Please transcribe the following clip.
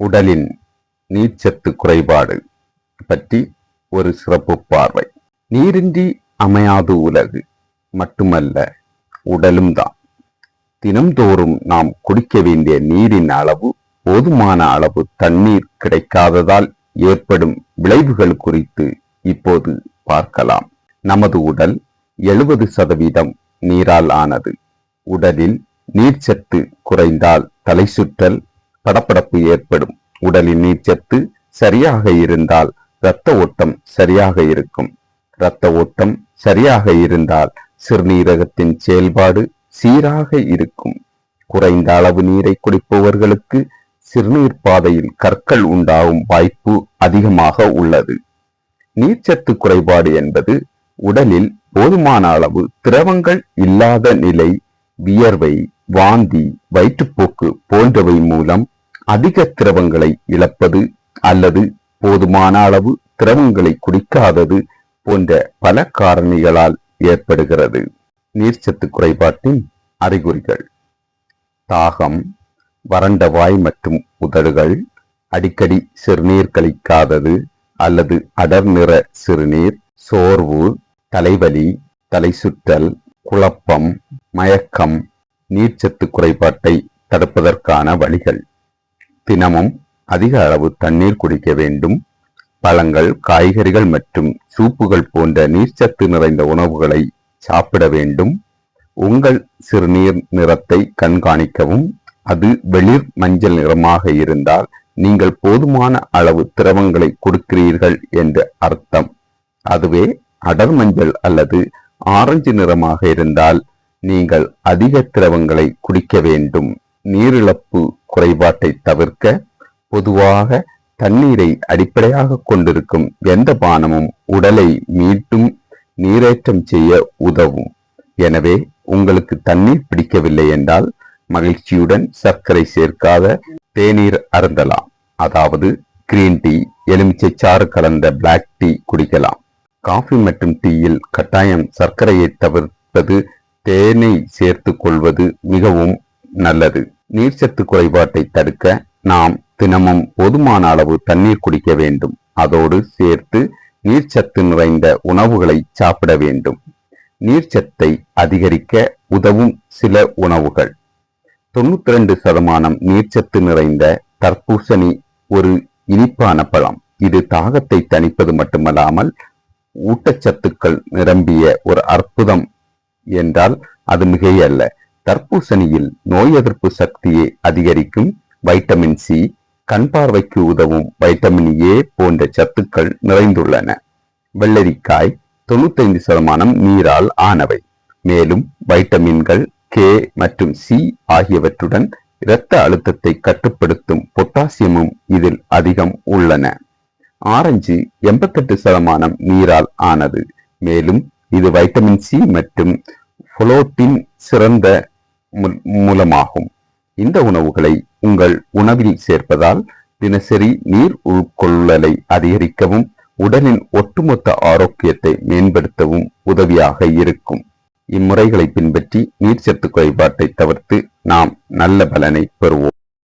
உடலின் நீர்ச்சத்து குறைபாடு பற்றி ஒரு சிறப்பு பார்வை. நீரின்றி அமையாது உலகு மட்டுமல்ல உடலும் தான். தினம்தோறும் நாம் குடிக்க வேண்டிய நீரின் அளவு போதுமான அளவு தண்ணீர் கிடைக்காததால் ஏற்படும் விளைவுகள் குறித்து இப்போது பார்க்கலாம். நமது உடல் எழுபது சதவீதம் நீரால் ஆனது. உடலில் நீர்ச்சத்து குறைந்தால் தலை சுற்றல் படப்படப்பு ஏற்படும். உடலின் நீர்ச்சத்து சரியாக இருந்தால் இரத்த ஓட்டம் சரியாக இருக்கும். இரத்த ஓட்டம் சரியாக இருந்தால் சிறுநீரகத்தின் செயல்பாடு சீராக இருக்கும். குறைந்த அளவு நீரை குடிப்பவர்களுக்கு சிறுநீர் பாதையில் கற்கள் உண்டாகும் வாய்ப்பு அதிகமாக உள்ளது. நீர்ச்சத்து குறைபாடு என்பது உடலில் போதுமான அளவு திரவங்கள் இல்லாத நிலை வியர்வை வாந்தி வயிற்றுப்போக்கு போன்றவை மூலம் அதிக திரவங்களை இழப்பது அல்லது போதுமான அளவு திரவங்களை குடிக்காதது போன்ற பல காரணிகளால் ஏற்படுகிறது. நீர்ச்சத்து குறைபாட்டின் அறிகுறிகள். தாகம் வறண்ட வாய் மற்றும் உதடுகள் அடிக்கடி சிறுநீர் கழிக்காதது அல்லது அடர் நிற சிறுநீர் சோர்வு தலைவலி தலை சுற்றல் குழப்பம் மயக்கம் நீர்ச்சத்து குறைபாட்டை தடுப்பதற்கான வழிகள். தினமும் அதிக அளவு தண்ணீர் குடிக்க வேண்டும். பழங்கள் காய்கறிகள் மற்றும் சூப்புகள் போன்ற நீர்ச்சத்து நிறைந்த உணவுகளை சாப்பிட வேண்டும். உங்கள் சிறுநீர் நிறத்தை கண்காணிக்கவும். அது வெளிர் மஞ்சள் நிறமாக இருந்தால் நீங்கள் போதுமான அளவு திரவங்களை கொடுக்கிறீர்கள் என்று அர்த்தம். அதுவே அடர் மஞ்சள் அல்லது ஆரஞ்சு நிறமாக இருந்தால் நீங்கள் அதிக திரவங்களை குடிக்க வேண்டும். நீரிழப்பு குறைபாட்டை தவிர்க்க பொதுவாக தண்ணீரை அடிப்படையாக கொண்டிருக்கும் எந்த பானமும் உடலை மீட்டும் நீரேற்றம் செய்ய உதவும். எனவே உங்களுக்கு தண்ணீர் பிடிக்கவில்லை என்றால் மகிழ்ச்சியுடன் சர்க்கரை சேர்க்காத தேநீர் அருந்தலாம். அதாவது கிரீன் டீ எலுமிச்சை சாறு கலந்த பிளாக் டீ குடிக்கலாம். காஃபி மற்றும் டீயில் கட்டாயம் சர்க்கரையை தவிர்ப்பது தேனை சேர்த்து கொள்வது மிகவும் நல்லது. நீர்ச்சத்து குறைபாட்டை தடுக்க நாம் தினமும் போதுமான அளவு தண்ணீர் குடிக்க வேண்டும். அதோடு சேர்த்து நீர்ச்சத்து நிறைந்த உணவுகளை சாப்பிட வேண்டும். நீர்ச்சத்தை அதிகரிக்க உதவும் சில உணவுகள். தொண்ணூத்தி ரெண்டு சதமானம் நீர்ச்சத்து நிறைந்த தர்பூசணி ஒரு இனிப்பான பழம். இது தாகத்தை தணிப்பது மட்டுமல்லாமல் ஊட்டச்சத்துக்கள் நிரம்பிய ஒரு அற்புதம் என்றால் அது மிகையல்ல. தர்பூசணியில் நோய் எதிர்ப்பு சக்தியை அதிகரிக்கும் வைட்டமின் சி கண் பார்வைக்கு உதவும் வைட்டமின் ஏ போன்ற சத்துக்கள் நிறைந்துள்ளன. வெள்ளரிக்காய் தொண்ணூத்தைந்து சதமானம் நீரால் ஆனவை. மேலும் வைட்டமின்கள் கே மற்றும் சி ஆகியவற்றுடன் இரத்த அழுத்தத்தை கட்டுப்படுத்தும் பொட்டாசியமும் இதில் அதிகம் உள்ளன. ஆரஞ்சு எண்பத்தெட்டு சதமானம் நீரால் ஆனது. மேலும் இது வைட்டமின் சி மற்றும் புளோட்டின் சிறந்த மூலமாகும். இந்த உணவுகளை உங்கள் உணவில் சேர்ப்பதால் தினசரி நீர் உட்கொள்ளலை அதிகரிக்கவும் உடலின் ஒட்டுமொத்த ஆரோக்கியத்தை மேம்படுத்தவும் உதவியாக இருக்கும். இம்முறைகளை பின்பற்றி நீர்ச்சத்து குறைபாட்டை தவிர்த்து நாம் நல்ல பலனை பெறுவோம்.